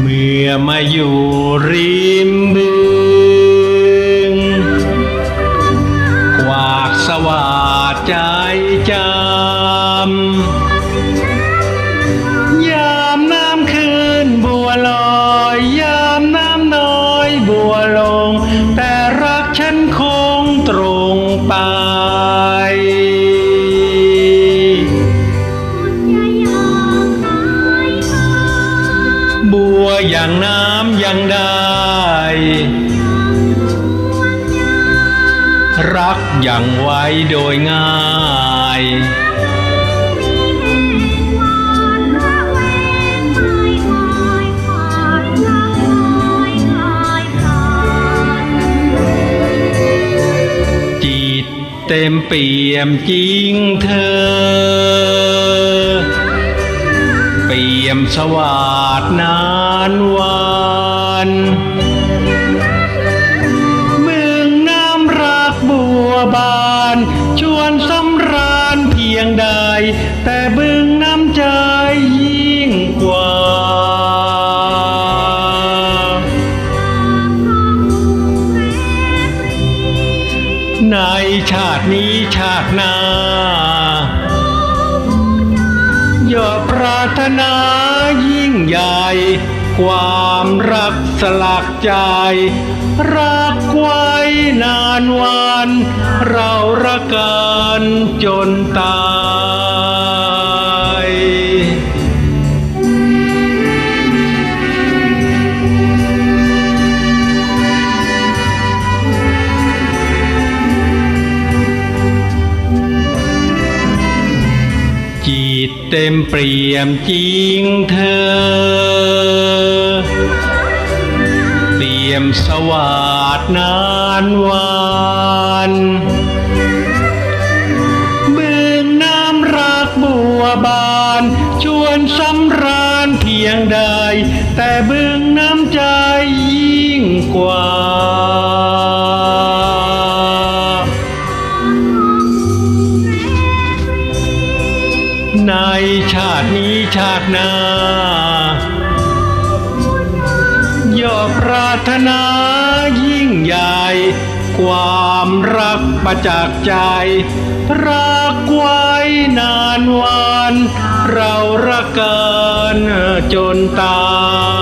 เมื่อมาอยู่ริมบึงกวากสวาดใจจ ตรงไป บัวอย่างน้ำยังได้ รักอย่างไว้โดยง่าย เต็มเปี่ยมจริงเธอ เปี่ยมสวัสดนานวันเมืองน้ำรักบัวบาน ชวนสำราญเพียงใดแต่เบื้อ ในชาตินี้ชาติหน้า อย่าปรารถนายิ่งใหญ่ ความรักสลักใจ รักไว้นานวัน เรารักกันจนตาย เต็มเปี่ยมจริงเธอ เปี่ยมสวาดนานวันเบื้องน้ำรักบัวบาน ชวนสำราญเพียงใด แต่เบื้องน้ำใจยิ่งกว่า ชาตินี้ชาติหน้า ย่อปรารถนายิ่งใหญ่ ความรักประจักษ์ใจ รักไว้นานวัน เรารักกันจนตาย